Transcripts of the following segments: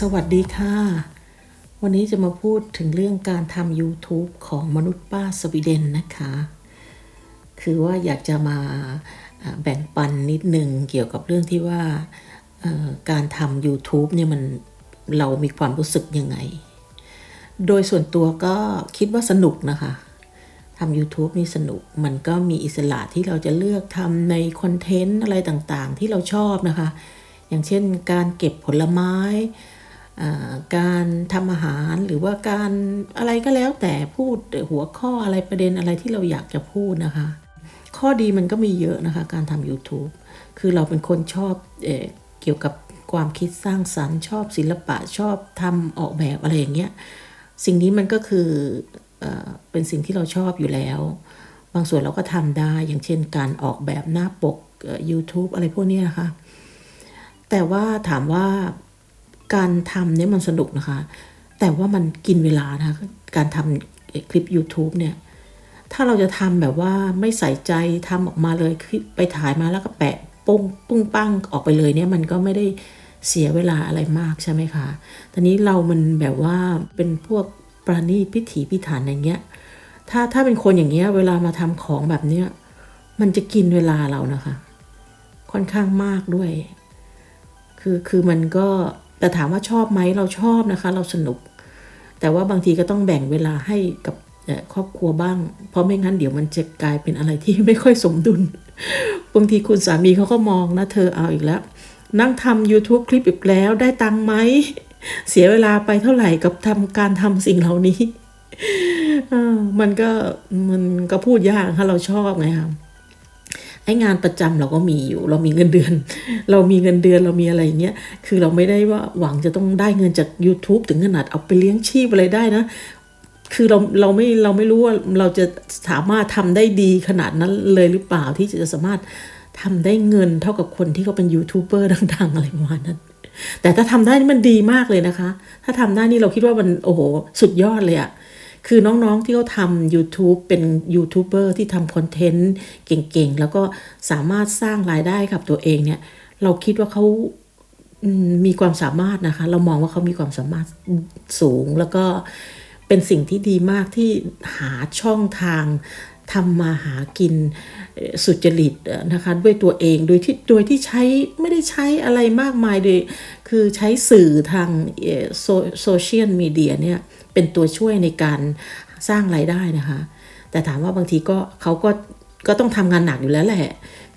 สวัสดีค่ะ วันนี้จะมาพูดถึงเรื่องการทำ YouTube ของมนุษย์ป้าสวีเดนนะคะ คือว่าอยากจะมาแบ่งปันนิดนึงเกี่ยวกับเรื่องที่ว่าการทำ YouTube เนี่ยมันเรามีความรู้สึกยังไง โดยส่วนตัวก็คิดว่าสนุกนะคะทำ YouTube นี่สนุก มันก็มีอิสระที่เราจะเลือกทำในคอนเทนต์อะไรต่างๆ ที่เราชอบนะคะ อย่างเช่นการเก็บผลไม้ การทำอาหารหรือว่าการอะไรก็แล้วแต่พูดหัวข้ออะไรประเด็นอะไรที่เราอยากจะพูดนะคะ ข้อดีมันก็มีเยอะนะคะ การทำ YouTube คือเราเป็นคนชอบเอเกี่ยวกับความคิดสร้างสรรค์ชอบศิลปะชอบทำออกแบบอะไรอย่างเงี้ยสิ่งนี้มันก็คือเอเป็นสิ่งที่เราชอบอยู่แล้ว บางส่วนเราก็ทำได้อย่างเช่นการออกแบบหน้าปก YouTube อะไรพวกนี้นะคะ แต่ว่าถามว่า การทำเนี่ยมันสนุกนะคะ แต่ว่ามันกินเวลานะคะ การทำคลิป YouTube เนี่ย ถ้าเราจะทำแบบว่าไม่ใส่ใจทำออกมาเลยคลิปไปถ่ายมาแล้วก็แปะปุ้งปุ้งปั้งออกไปเลยเนี่ยมันก็ไม่ได้เสียเวลาอะไรมากใช่ไหมคะตอนนี้เรามันแบบว่าเป็นพวกประณีพิถีพิถันอย่างเงี้ย ถ้าถ้าเป็นคนอย่างเงี้ยเวลามาทำของแบบเนี้ยมันจะกินเวลาเรานะคะ ค่อนข้างมากด้วย คือคือมันก็ แต่ถามว่าชอบไหมเราชอบนะคะ เราสนุก แต่ว่าบางทีก็ต้องแบ่งเวลาให้กับครอบครัวบ้าง เพราะไม่งั้นเดี๋ยวมันจะกลายเป็นอะไรที่ไม่ค่อยสมดุล บางทีคุณสามีเขาก็มองนะเธอเอาอีกแล้ว นั่งทำ YouTube คลิปอีกแล้วได้ตังไหม เสียเวลาไปเท่าไหร่กับทำการทำสิ่งเหล่านี้มันก็มันก็พูดยากค่ะเราชอบไงคะ ไอ้งานประจำเราก็มีอยู่ เรามีเงินเดือน เรามีเงินเดือนเรามีอะไรเงี้ยคือเราไม่ได้ว่าหวังจะต้องได้เงินจาก YouTube ถึงขนาดเอาไปเลี้ยงชีพอะไรได้นะคือเราเราไม่เราไม่รู้ว่าเราจะสามารถทำได้ดีขนาดนั้นเลยหรือเปล่าที่จะสามารถทำได้เงินเท่ากับคนที่เขาเป็นยูทูบเบอร์ดัง ๆ อะไรประมาณนั้น แต่ถ้าทำได้นี่มันดีมากเลยนะคะ ถ้าทำได้นี่เราคิดว่ามันโอ้โห สุดยอดเลยอะ คือน้องๆที่เขาทำ YouTube เป็นยูทูบเบอร์ที่ทำคอนเทนต์เก่งๆ แล้วก็สามารถสร้างรายได้กับตัวเองเนี่ย เราคิดว่าเขามีความสามารถนะคะ เรามองว่าเขามีความสามารถสูงแล้วก็เป็นสิ่งที่ดีมากที่หาช่องทาง ทำมาหากินสุจริตนะคะด้วยตัวเองโดยที่โดยที่ใช้ไม่ได้ใช้อะไรมากมายโดยคือใช้สื่อทางโซเชียลมีเดียเนี่ยเป็นตัวช่วยในการสร้างรายได้นะคะ แต่ถามว่าบางทีก็เขาก็ก็ต้องทำงานหนักอยู่แล้วแหละ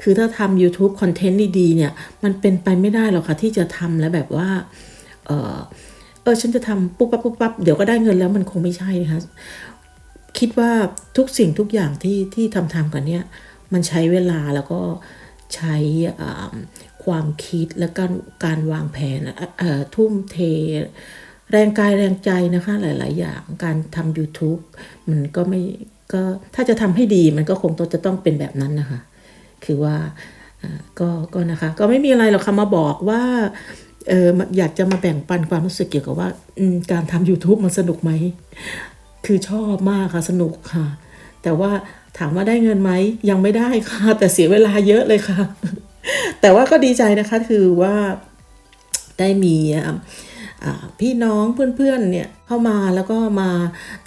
คือถ้าทำ YouTube คอนเทนต์ดีๆเนี่ย มันเป็นไปไม่ได้หรอกค่ะ ที่จะทำแล้วแบบว่า เออเออฉันจะทำปุ๊บปั๊บปุ๊บปั๊บเดี๋ยวก็ได้เงินแล้วมันคงไม่ใช่นะคะ คิดว่าทุกสิ่งทุกอย่างที่ที่ทำทำกันเนี่ยมันใช้เวลาแล้วก็ใช้ความคิดและการการวางแผนทุ่มเท แรงกายแรงใจนะคะหลาย ๆ อย่างการทำ YouTube มันก็ไม่ก็ถ้าจะทำให้ดีมันก็คงต้องจะต้องเป็นแบบนั้นนะคะ คือว่าก็ก็นะคะก็ไม่มีอะไรหรอกค่ะมาบอกว่าเอออยากจะมาแบ่งปันความรู้สึกเกี่ยวกับว่าการทำ YouTube มันสนุกไหม คือชอบมากค่ะสนุกค่ะ แต่ว่าถามว่าได้เงินไหมยังไม่ได้ค่ะ แต่เสียเวลาเยอะเลยค่ะ แต่ว่าก็ดีใจนะคะคือว่าได้มีพี่น้องเพื่อนๆเนี่ยเข้ามาแล้วก็มา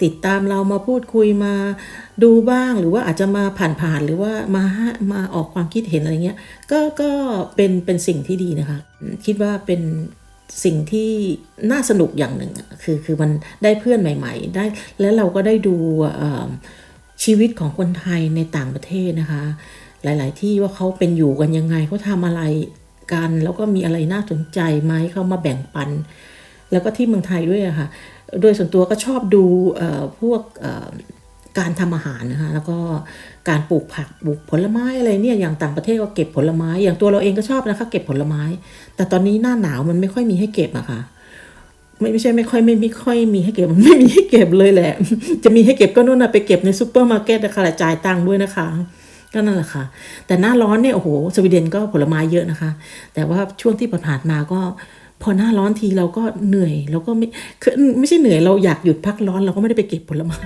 ติดตามเรามาพูดคุยมาดูบ้าง หรือว่าอาจจะมาผ่านๆหรือว่ามามาออกความคิดเห็นอะไรเงี้ยก็ก็เป็นเป็นสิ่งที่ดีนะคะ คิดว่าเป็น สิ่งที่น่าสนุกอย่างหนึ่งคือคือมันได้เพื่อนใหม่ ๆ ได้แล้วเราก็ได้ดูชีวิตของคนไทยในต่างประเทศนะคะ หลาย ๆ ที่ว่าเขาเป็นอยู่กันยังไงเขาทำอะไรกัน แล้วก็มีอะไรน่าสนใจไหมเขามาแบ่งปัน แล้วก็ที่เมืองไทยด้วยอะค่ะโดยส่วนตัวก็ชอบดูพวก การทำอาหารนะคะแล้วก็การปลูกผักปลูกผลไม้อะไรเนี่ยอย่างต่างประเทศก็เก็บผลไม้ อย่างตัวเราเองก็ชอบนะคะ เก็บผลไม้ แต่ตอนนี้หน้าหนาวมันไม่ค่อยมีให้เก็บอะค่ะไม่ไม่ใช่ไม่ค่อยไม่ไม่ค่อยมีให้เก็บมันไม่มีให้เก็บเลยแหละ จะมีให้เก็บก็นู่นนะไปเก็บในซูเปอร์มาร์เก็ตนะคะจ่ายตังค์ด้วยนะคะก็นั่นแหละค่ะ แต่หน้าร้อนเนี่ยโอ้โหสวีเดนก็ผลไม้เยอะนะคะ แต่ว่าช่วงที่ผ่านมาก็พอหน้าร้อนทีเราก็เหนื่อยเราก็ไม่คือไม่ใช่เหนื่อยเราอยากหยุดพักร้อนเราก็ไม่ได้ไปเก็บผลไม้